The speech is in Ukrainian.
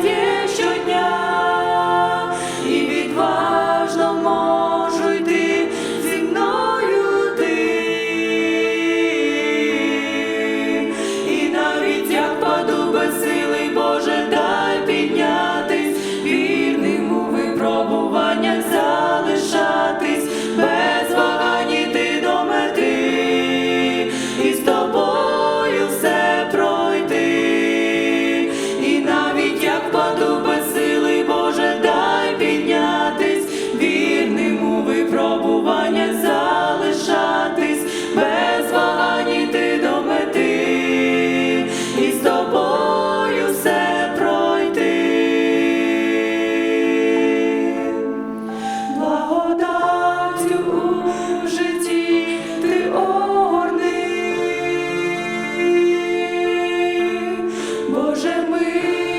стає щодня, і відважно можу йти зі мною ти, і навіть як паду без сили, Боже, дай підняти. Боже ми.